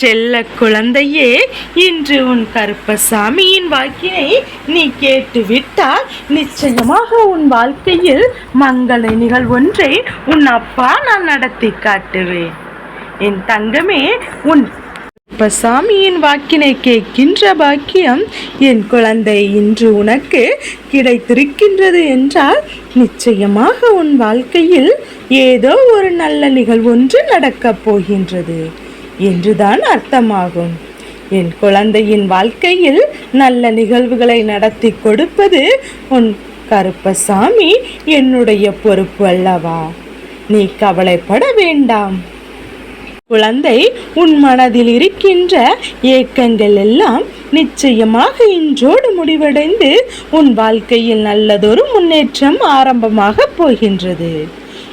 செல்ல குழந்தையே இன்று உன் கருப்பசாமியின் வாக்கினை நீ கேட்டுவிட்டால் நிச்சயமாக உன் வாழ்க்கையில் மங்கள நிகழ்வொன்றை உன் அப்பா நான் நடத்தி காட்டுவேன். என் தங்கமே உன் கருப்பசாமியின் வாக்கினை கேட்கின்ற பாக்கியம் என் குழந்தை இன்று உனக்கு கிடைத்திருக்கின்றது என்றால் நிச்சயமாக உன் வாழ்க்கையில் ஏதோ ஒரு நல்ல நிகழ்வொன்று நடக்கப் போகின்றது. என்றுதான் அர்த்தமாகும். என் குழந்தையின் வாழ்க்கையில் நல்ல நிகழ்வுகளை நடத்தி கொடுப்பது உன் கருப்பசாமி என்னுடைய பொறுப்பு அல்லவா? நீ கவலைப்பட வேண்டாம். குழந்தை உன் மனதில் இருக்கின்ற ஏக்கங்கள் எல்லாம் நிச்சயமாக இன்றோடு முடிவடைந்து உன் வாழ்க்கையில் நல்லதொரு முன்னேற்றம் ஆரம்பமாக போகின்றது.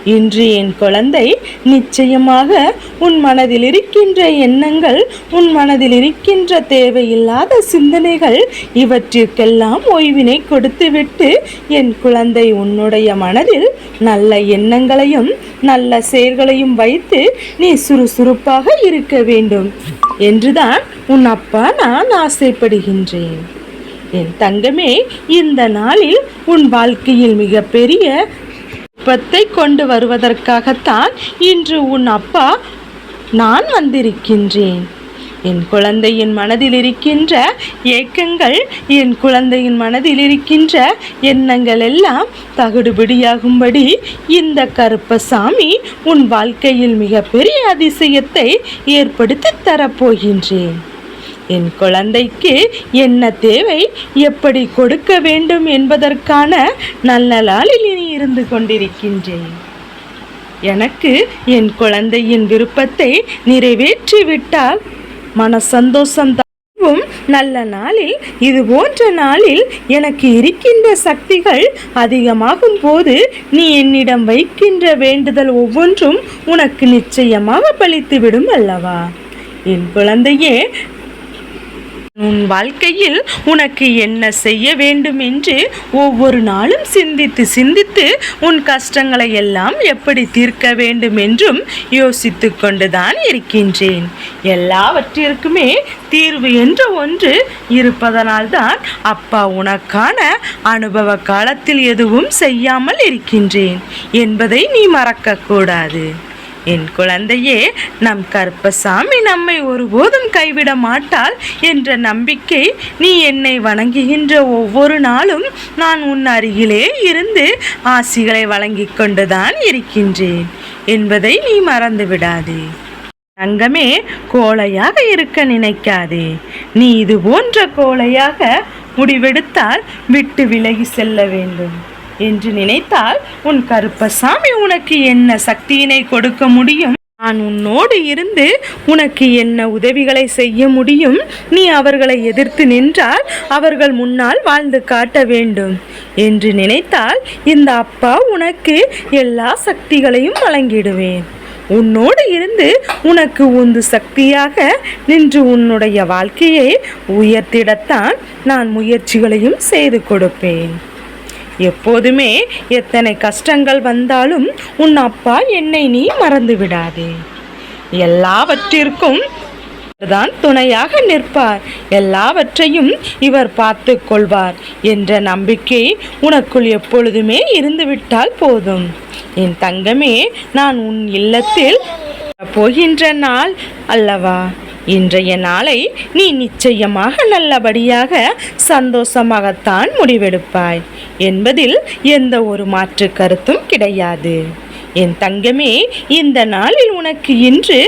இன்று என் குழந்தை நிச்சயமாக உன் மனதில் இருக்கின்ற எண்ணங்கள் உன் மனதில் இருக்கின்ற தேவையில்லாத சிந்தனைகள் இவற்றிற்கெல்லாம் ஓய்வினை கொடுத்துவிட்டு என் குழந்தை உன்னுடைய மனதில் நல்ல எண்ணங்களையும் நல்ல செயல்களையும் வைத்து நீ சுறுசுறுப்பாக இருக்க வேண்டும் என்றுதான் உன் அப்பா நான் ஆசைப்படுகின்றேன். என் தங்கமே இந்த நாளில் உன் வாழ்க்கையில் மிகப்பெரிய விருப்பத்தை கொண்டு வருவதற்காகத்தான் இன்று உன் அப்பா நான் வந்திருக்கின்றேன். என் குழந்தையின் மனதில் இருக்கின்ற ஏக்கங்கள் என் குழந்தையின் மனதில் இருக்கின்ற எண்ணங்கள் எல்லாம் தகுடுபிடியாகும்படி இந்த கருப்பசாமி உன் வாழ்க்கையில் மிகப்பெரிய அதிசயத்தை ஏற்படுத்தி தரப்போகின்றேன். என் குழந்தைக்கு என்ன தேவை? எப்படி கொடுக்க வேண்டும் என்பதற்கான நல்ல நாளில் இனி இருந்து கொண்டிருக்கின்றேன். எனக்கு என் குழந்தையின் விருப்பத்தை நிறைவேற்றி விட்டால் மன சந்தோஷம் நல்ல நாளில் இது போன்ற நாளில் எனக்கு இருக்கின்ற சக்திகள் அதிகமாகும் போது நீ என்னிடம் வைக்கின்ற வேண்டுதல் ஒவ்வொன்றும் உனக்கு நிச்சயமாக பலித்துவிடும் அல்லவா? என் குழந்தையே உன் வாழ்க்கையில் உனக்கு என்ன செய்ய வேண்டும் என்று ஒவ்வொரு நாளும் சிந்தித்து சிந்தித்து உன் கஷ்டங்களை எல்லாம் எப்படி தீர்க்க வேண்டும் என்றும் யோசித்து கொண்டுதான் இருக்கின்றேன். எல்லாவற்றிற்குமே தீர்வு என்ற ஒன்று இருப்பதனால்தான் அப்பா உனக்கான அனுபவ காலத்தில் எதுவும் செய்யாமல் இருக்கின்றேன் என்பதை நீ மறக்கக்கூடாது. என் குழந்தையே நம் கற்பசாமி நம்மை ஒருபோதும் கைவிட மாட்டாள் என்ற நம்பிக்கை நீ என்னை வணங்குகின்ற ஒவ்வொரு நாளும் நான் உன் அருகிலே இருந்து ஆசிகளை வழங்கிக் கொண்டுதான் இருக்கின்றேன் என்பதை நீ மறந்து விடாதே. தங்கமே கோழையாக இருக்க நினைக்காதே. நீ இது போன்ற கோழையாக முடிவெடுத்தால் விட்டு விலகி செல்ல வேண்டும். என்று நினைத்தால் உன் கருப்பசாமி உனக்கு என்ன சக்தியினை கொடுக்க முடியும்? நான் உன்னோடு இருந்து உனக்கு என்ன உதவிகளை செய்ய முடியும்? நீ அவர்களை எதிர்த்து நின்றால் அவர்கள் முன்னால் வாழ்ந்து காட்ட வேண்டும். என்று நினைத்தால் இந்த அப்பா உனக்கு எல்லா சக்திகளையும் வழங்கிடுவேன். உன்னோடு இருந்து உனக்கு உந்து சக்தியாக நின்று உன்னுடைய வாழ்க்கையை உயர்த்திடத்தான் நான் முயற்சிகளையும் செய்து கொடுப்பேன். எப்போதுமே எத்தனை கஷ்டங்கள் வந்தாலும் உன் அப்பா என்னை நீ மறந்து விடாதே. எல்லாவற்றிற்கும் தான் துணையாக நிற்பார். எல்லாவற்றையும் இவர் பார்த்து கொள்வார் என்ற நம்பிக்கை உனக்குள் எப்பொழுதுமே இருந்துவிட்டால் போதும். என் தங்கமே நான் உன் இல்லத்தில் போகின்ற நாள் அல்லவா? இன்றைய நாளை நீ நிச்சயமாக நல்லபடியாக சந்தோஷமாகத்தான் முடிவெடுப்பாய். என்பதில் எந்த ஒரு மாற்று கருத்தும் கிடையாது. என் தங்கமே இந்த நாளில் உனக்கு இன்று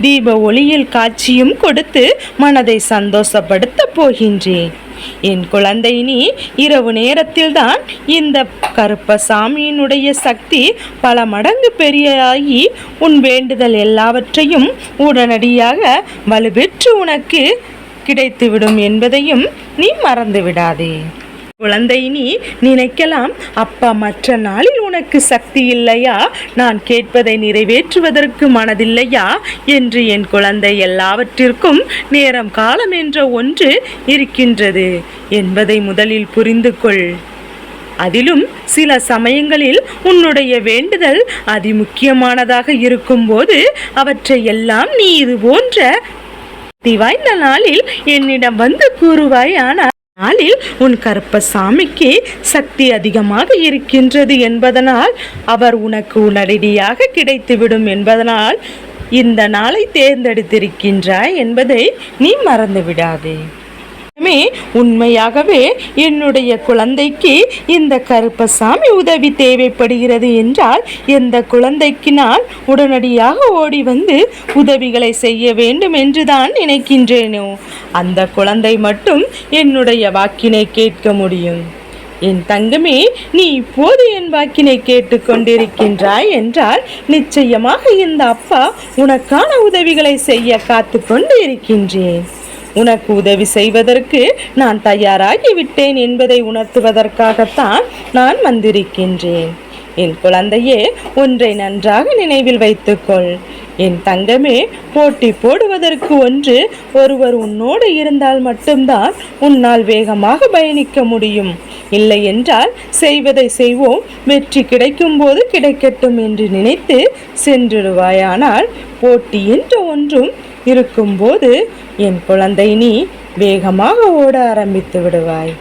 தீப ஒளியில் காட்சியும் கொடுத்து மனதை சந்தோஷப்படுத்தப் போகின்றேன். என் குழந்தை நீ இரவு நேரத்தில்தான் இந்த கருப்பசாமியினுடைய சக்தி பல மடங்கு பெரியாகி உன் வேண்டுதல் எல்லாவற்றையும் உடனடியாக வலுப்பெற்று உனக்கு கிடைத்துவிடும் என்பதையும் நீ மறந்து விடாதே குழந்தை நீ நினைக்கலாம் அப்பா மற்ற நாளில் உனக்கு சக்தி இல்லையா? நான் கேட்பதை நிறைவேற்றுவதற்கு மனதில்லையா? என்று என் குழந்தை எல்லாவற்றிற்கும் நேரம் காலம் என்ற ஒன்று இருக்கின்றது என்பதை முதலில் புரிந்து கொள். அதிலும் சில சமயங்களில் உன்னுடைய வேண்டுதல் அதிமுக்கியமானதாக இருக்கும்போது அவற்றை எல்லாம் நீ இது போன்ற வாய்ந்த நாளில் என்னிடம் வந்து கூறுவாய் ஆனால் நாளில் உன் கருப்பசாமிக்கு சக்தி அதிகமாக இருக்கின்றது என்பதனால் அவர் உனக்கு உடனடியாக கிடைத்துவிடும் என்பதனால் இந்த நாளை தேர்ந்தெடுத்திருக்கின்றாய் என்பதை நீ மறந்து விடாதே மே உண்மையாகவே என்னுடைய குழந்தைக்கு இந்த கருப்பசாமி உதவி தேவைப்படுகிறது என்றால் எந்த குழந்தைக்கு நான் உடனடியாக ஓடி வந்து உதவிகளை செய்ய வேண்டும் என்றுதான் நினைக்கின்றேனோ? அந்த குழந்தை மட்டும் என்னுடைய வாக்கினை கேட்க முடியும். என் தங்கமே நீ இப்போது என் வாக்கினை கேட்டுக்கொண்டிருக்கின்றாய் என்றால் நிச்சயமாக இந்த அப்பா உனக்கான உதவிகளை செய்ய காத்து கொண்டு இருக்கின்றேன். உனக்கு உதவி செய்வதற்கு நான் தயாராகி விட்டேன் என்பதை உணர்த்துவதற்காகத்தான் நான் வந்திருக்கின்றேன். என் குழந்தையே ஒன்றை நன்றாக நினைவில் வைத்துக்கொள். என் தங்கமே போட்டி போடுவதற்கு ஒன்று ஒருவர் உன்னோடு இருந்தால் மட்டும்தான் உன்னால் வேகமாக பயணிக்க முடியும். இல்லை என்றால் செய்வதை செய்வோம் வெற்றி கிடைக்கும் போது கிடைக்கட்டும் என்று நினைத்து சென்றிடுவாயானால் போட்டி என்ற ஒன்றும் இருக்கும்போது என் குழந்தை நீ வேகமாக ஓட ஆரம்பித்து விடுவாய்.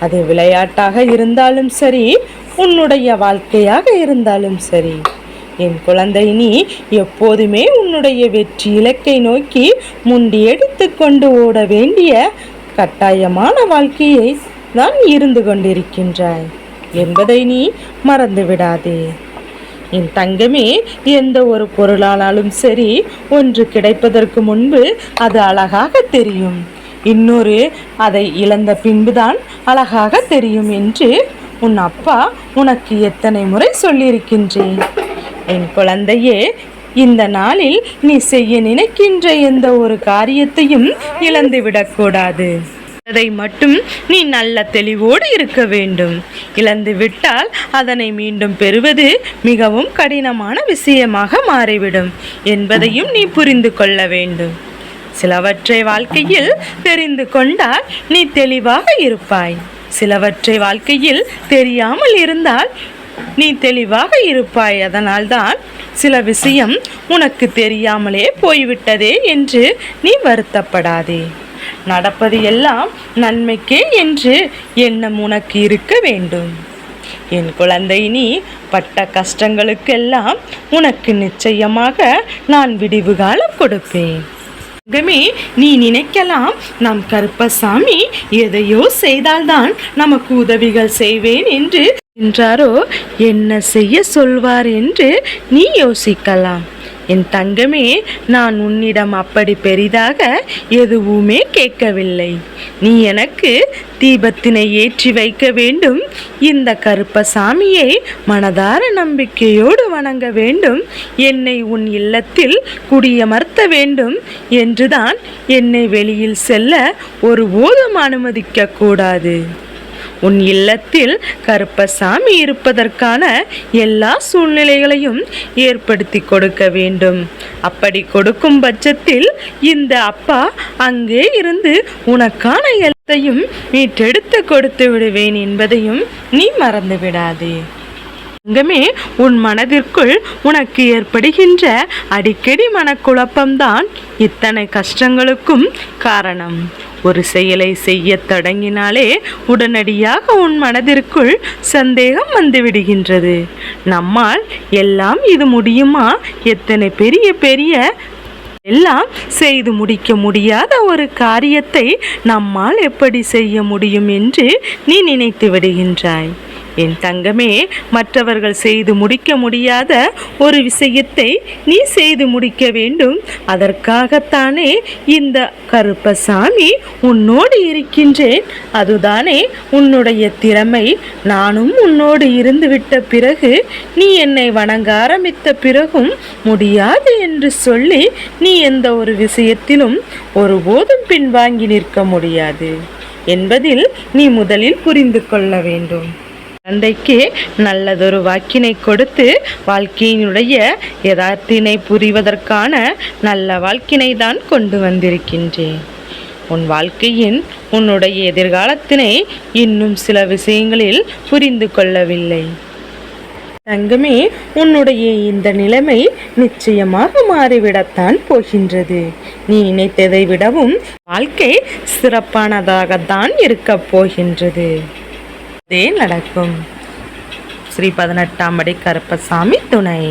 அது விளையாட்டாக இருந்தாலும் சரி உன்னுடைய வாழ்க்கையாக இருந்தாலும் சரி. என் குழந்தை நீ எப்போதுமே உன்னுடைய வெற்றி இலக்கை நோக்கி முண்டி எடுத்துக்கொண்டு ஓட வேண்டிய கட்டாயமான வாழ்க்கையை தான் இருந்து கொண்டிருக்கின்றாய். என்பதை நீ மறந்து விடாதே என் தங்கமே எந்த ஒரு பொருளானாலும் சரி ஒன்று கிடைப்பதற்கு முன்பு அது அழகாக தெரியும். இன்னொரு அதை இழந்த பின்புதான் அழகாக தெரியும் என்று உன் அப்பா உனக்கு எத்தனை முறை சொல்லியிருக்கின்றேன். என் குழந்தையே இந்த நாளில் நீ செய்ய நினைக்கின்ற எந்த ஒரு காரியத்தையும் இழந்துவிடக்கூடாது. அதை மட்டும் நீ நல்ல தெளிவோடு இருக்க வேண்டும். இழந்து விட்டால் அதனை மீண்டும் பெறுவது மிகவும் கடினமான விஷயமாக மாறிவிடும் என்பதையும் நீ புரிந்து கொள்ள வேண்டும். சிலவற்றை வாழ்க்கையில் தெரிந்து கொண்டால் நீ தெளிவாக இருப்பாய். சிலவற்றை வாழ்க்கையில் தெரியாமல் இருந்தால் நீ தெளிவாக இருப்பாய். அதனால்தான் சில விஷயம் உனக்கு தெரியாமலே போய்விட்டதே என்று நீ வருத்தப்படாதே. நடப்பது எல்லாம் நன்மைக்கே என்று எண்ணம் உனக்கு இருக்க வேண்டும். என் குழந்தை நீ பட்ட கஷ்டங்களுக்கெல்லாம் உனக்கு நிச்சயமாக நான் விடிவு காலம் கொடுப்பேன். தங்கமே நீ நினைக்கலாம் நம் கருப்பசாமி எதையோ செய்தால்தான் நமக்கு உதவிகள் செய்வேன் என்று என்றாரோ என்ன செய்ய சொல்வார் என்று நீ யோசிக்கலாம். என் தங்கமே நான் உன்னிடம் அப்படி பெரிதாக எதுவுமே கேட்கவில்லை. நீ எனக்கு தீபத்தினை ஏற்றி வைக்க வேண்டும். இந்த கருப்பசாமியை மனதார நம்பிக்கையோடு வணங்க வேண்டும். என்னை உன் இல்லத்தில் குடியமர்த்த வேண்டும் என்றுதான் என்னை வெளியில் செல்ல ஒருபோதும் அனுமதிக்க கூடாது. உன் இல்லத்தில் கருப்பசாமி இருப்பதற்கான எல்லா சூழ்நிலைகளையும் ஏற்படுத்தி கொடுக்க வேண்டும். அப்படி கொடுக்கும் பட்சத்தில் இந்த அப்பா அங்கே இருந்து உனக்கான எல்லாத்தையும் மீட்டெடுத்து கொடுத்து விடுவேன் என்பதையும் நீ மறந்து விடாதே தங்கமே உன் மனதிற்குள் உனக்கு ஏற்படுகின்ற அடிக்கடி மனக்குழப்பம்தான் இத்தனை கஷ்டங்களுக்கும் காரணம். ஒரு செயலை செய்ய தொடங்கினாலே உடனடியாக உன் மனதிற்குள் சந்தேகம் வந்துவிடுகின்றது நம்மால் எல்லாம் இது முடியுமா? எத்தனை பெரிய பெரிய எல்லாம் செய்து முடிக்க முடியாத ஒரு காரியத்தை நம்மால் எப்படி செய்ய முடியும் என்று நீ நினைத்து விடுகின்றாய். என் தங்கமே மற்றவர்கள் செய்து முடிக்க முடியாத ஒரு விஷயத்தை நீ செய்து முடிக்க வேண்டும். அதற்காகத்தானே இந்த கருப்பசாமி உன்னோடு இருக்கின்றேன். அதுதானே உன்னுடைய திறமை. நானும் உன்னோடு இருந்துவிட்ட பிறகு நீ என்னை வணங்க ஆரம்பித்த பிறகும் முடியாது என்று சொல்லி நீ எந்த ஒரு விஷயத்திலும் ஒருபோதும் பின்வாங்கி நிற்க முடியாது. என்பதில் நீ முதலில் புரிந்து கொள்ள வேண்டும். தந்தைக்கு நல்லதொரு வாக்கினை கொடுத்து வாழ்க்கையினுடைய யதார்த்தினை புரிவதற்கான நல்ல வாழ்க்கினை தான் கொண்டு வந்திருக்கின்றேன். உன் வாழ்க்கையின் உன்னுடைய எதிர்காலத்தினை இன்னும் சில விஷயங்களில் புரிந்து கொள்ளவில்லை. தங்கமே உன்னுடைய இந்த நிலைமை நிச்சயமாக மாறிவிடத்தான் போகின்றது. நீ நினைத்ததை விடவும் வாழ்க்கை சிறப்பானதாகத்தான் இருக்கப் போகின்றது. நடக்கும் ஸ்ரீ பதினெட்டாம் படி கருப்பசாமி துணை.